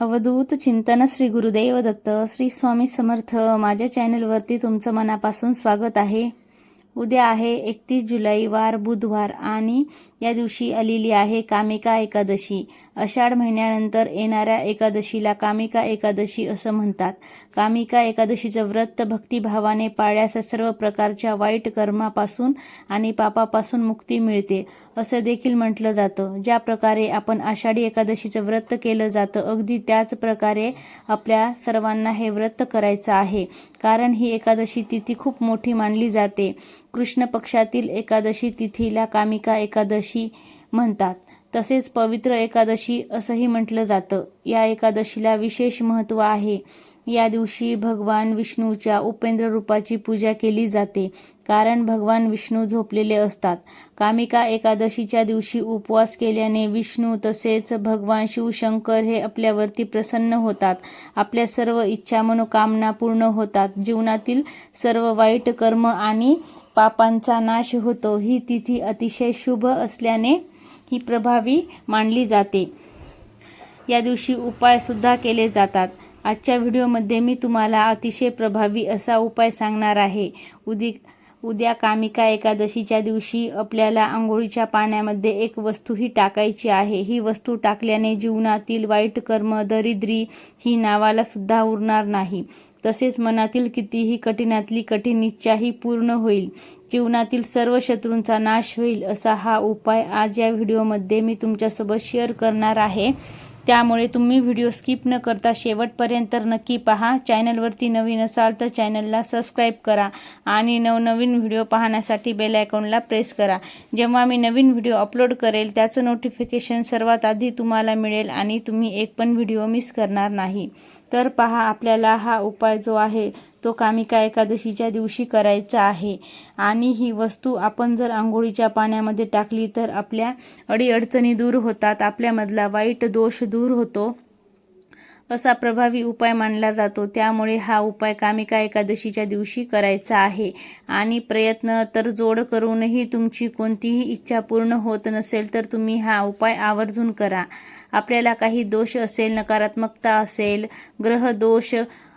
अवधूत चिंतन श्री गुरुदेव दत्त श्री स्वामी समर्थ. माझ्या चॅनलवरती तुमचं मनापासून स्वागत आहे. उद्या आहे एकतीस जुलै वार बुधवार आणि या दिवशी आलेली आहे कामिका एकादशी. आषाढ महिन्यानंतर येणाऱ्या एकादशीला कामिका एकादशी असं म्हणतात. कामिका एकादशीचं व्रत भक्तिभावाने पाळल्यास सर्व प्रकारच्या वाईट कर्मापासून आणि पापापासून मुक्ती मिळते असं देखील म्हटलं जातं. ज्या प्रकारे आपण आषाढी एकादशीचं व्रत केलं जातं अगदी त्याच प्रकारे आपल्या सर्वांना हे व्रत करायचं आहे. कारण ही एकादशी तिथी खूप मोठी मानली जाते. कृष्ण पक्षातील एकादशी तिथीला कामिका एकादशी म्हणतात. तसेच पवित्र एकादशी असंही म्हटलं जातं. या एकादशीला विशेष महत्त्व आहे. या दिवशी भगवान विष्णूच्या उपेंद्र रूपाची पूजा केली जाते. कारण भगवान विष्णू झोपलेले असतात. कामिका एकादशीच्या दिवशी उपवास केल्याने विष्णू तसेच भगवान शिवशंकर हे आपल्यावरती प्रसन्न होतात. आपल्या सर्व इच्छा मनोकामना पूर्ण होतात. जीवनातील सर्व वाईट कर्म आणि पापांचा नाश होतो. ही तिथी अतिशय शुभ असल्याने ही प्रभावी मानली जाते. या दिवशी उपायसुद्धा केले जातात. आजच्या व्हिडिओमध्ये मी तुम्हाला अतिशय प्रभावी असा उपाय सांगणार आहे. उदी उद्या कामिका एकादशीच्या दिवशी आपल्याला आंघोळीच्या पाण्यामध्ये एक वस्तू ही टाकायची आहे. ही वस्तू टाकल्याने जीवनातील वाईट कर्म दरिद्री ही नावाला सुद्धा उरणार नाही. तसेच मनातील कितीही कठीणातली कठीण इच्छाही पूर्ण होईल. जीवनातील सर्व शत्रूंचा नाश होईल असा हा उपाय आज या व्हिडिओमध्ये मी तुमच्यासोबत शेअर करणार आहे. त्यामुळे तुम्ही व्हिडिओ स्किप न करता शेवटपर्यंत नक्की पहा. चॅनलवरती नवीन असाल तर चॅनलला सबस्क्राईब करा आणि नवनवीन व्हिडिओ पाहण्यासाठी बेल आयकॉनला प्रेस करा. जेव्हा मी नवीन व्हिडिओ अपलोड करेल त्याचं नोटिफिकेशन सर्वात आधी तुम्हाला मिळेल आणि तुम्ही एक पण व्हिडिओ मिस करणार नाही. तर पहा आपल्याला हा उपाय जो आहे तो कामिका एकादशीच्या दिवशी करायचा आहे. आणि ही वस्तू आपण जर आंघोळीच्या पाण्यामध्ये टाकली तर आपल्या अडीअडचणी दूर होतात आपल्यामधला वाईट दोष दूर होतो असा प्रभावी उपाय मानला जातो. त्यामुळे हा उपाय कामिका एकादशीच्या दिवशी करायचा आहे. आणि प्रयत्न तर जोड करूनही तुमची कोणतीही इच्छा पूर्ण होत नसेल तर तुम्ही हा उपाय आवर्जून करा. आपल्याला काही दोष असेल नकारात्मकता असेल ग्रहदोष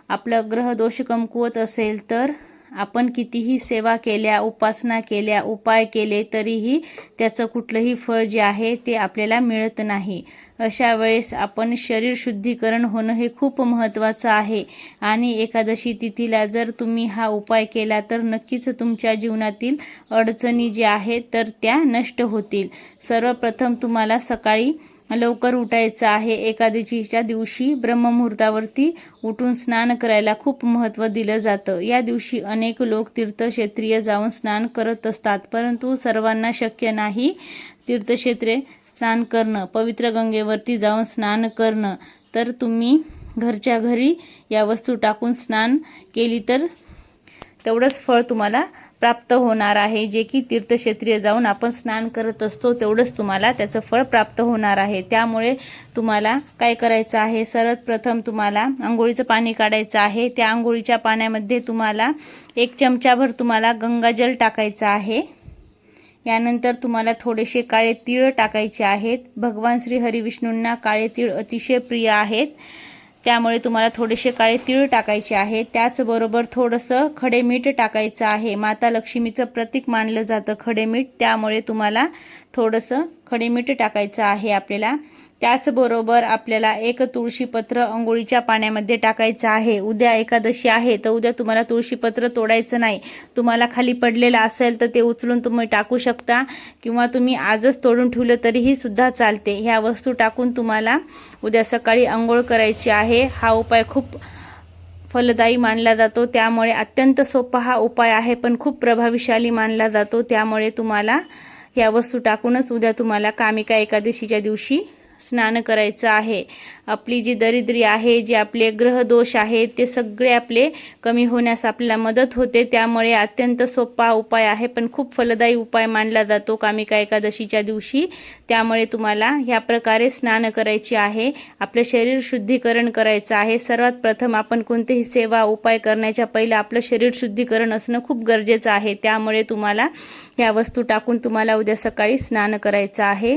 आपलं ग्रहदोष कमकुवत असेल तर आपण कितीही सेवा केल्या उपासना केल्या उपाय केले तरीही त्याचं कुठलंही फळ जे आहे ते आपल्याला मिळत नाही. अशा वेळेस आपण शरीर शुद्धीकरण होणं हे खूप महत्त्वाचं आहे. आणि एकादशी तिथीला जर तुम्ही हा उपाय केला तर नक्कीच तुमच्या जीवनातील अडचणी ज्या आहेत तर त्या नष्ट होतील. सर्वप्रथम तुम्हाला सकाळी लवकर उठायचं आहे. एकादशीच्या दिवशी ब्रह्ममुहूर्तावरती उठून स्नान करायला खूप महत्त्व दिलं जातं. या दिवशी अनेक लोक तीर्थक्षेत्रीय जाऊन स्नान करत असतात परंतु सर्वांना शक्य नाही तीर्थक्षेत्रे स्नान करणं. पवित्र गंगेवरती जाऊन स्नान करणं. तर तुम्ही घरच्या घरी या वस्तू टाकून स्नान केली तर तेवढंच फळ तुम्हाला प्राप्त होणार आहे. जे की तीर्थक्षेत्रीय जाऊन आपण स्नान करत असतो तेवढंच तुम्हाला त्याचं फळ प्राप्त होणार आहे. त्यामुळे तुम्हाला काय करायचं आहे? सर्वात प्रथम तुम्हाला आंघोळीचं पाणी काढायचं आहे. त्या आंघोळीच्या पाण्यामध्ये तुम्हाला एक चमचाभर तुम्हाला गंगाजल टाकायचं आहे. यानंतर तुम्हाला थोडेसे काळे तीळ टाकायचे आहेत. भगवान श्री हरिविष्णूंना काळे तीळ अतिशय प्रिय आहेत. त्यामुळे तुम्हाला थोडेसे काळे तीळ टाकायचे आहे. त्याचबरोबर थोडंसं खडे मीठ टाकायचं आहे. माता लक्ष्मीचं प्रतीक मानलं जातं खडे मीठ. त्यामुळे तुम्हाला थोडंसं खडीमीठ टाकायचं आहे आपल्याला. त्याचबरोबर आपल्याला एक तुळशीपत्र अंघोळीच्या पाण्यामध्ये टाकायचं आहे. उद्या एकादशी आहे तर उद्या तुम्हाला तुळशीपत्र तोडायचं नाही. तुम्हाला खाली पडलेलं असेल तर ते उचलून तुम्ही टाकू शकता किंवा तुम्ही आजच तोडून ठेवलं तरीही सुद्धा चालते. ह्या वस्तू टाकून तुम्हाला उद्या सकाळी आंघोळ करायची आहे. हा उपाय खूप फलदायी मानला जातो. त्यामुळे अत्यंत सोपा हा उपाय आहे पण खूप प्रभावीशाली मानला जातो. त्यामुळे तुम्हाला या वस्तू टाकूनच उद्या तुम्हाला कामिका एकादशीच्या दिवशी स्नान करायचं आहे. आपली जी दरिद्री आहे जे आपले ग्रहदोष आहे ते सगळे आपले कमी होण्यास आपल्याला मदत होते. त्यामुळे अत्यंत सोपा उपाय आहे पण खूप फलदायी उपाय मानला जातो कामिका एकादशीच्या दिवशी. त्यामुळे तुम्हाला ह्या प्रकारे स्नान करायचे आहे. आपलं शरीर शुद्धीकरण करायचं आहे. सर्वात प्रथम आपण कोणतेही सेवा उपाय करण्याच्या पहिलं आपलं शरीर शुद्धीकरण असणं खूप गरजेचं आहे. त्यामुळे तुम्हाला ह्या वस्तू टाकून तुम्हाला उद्या सकाळी स्नान करायचं आहे.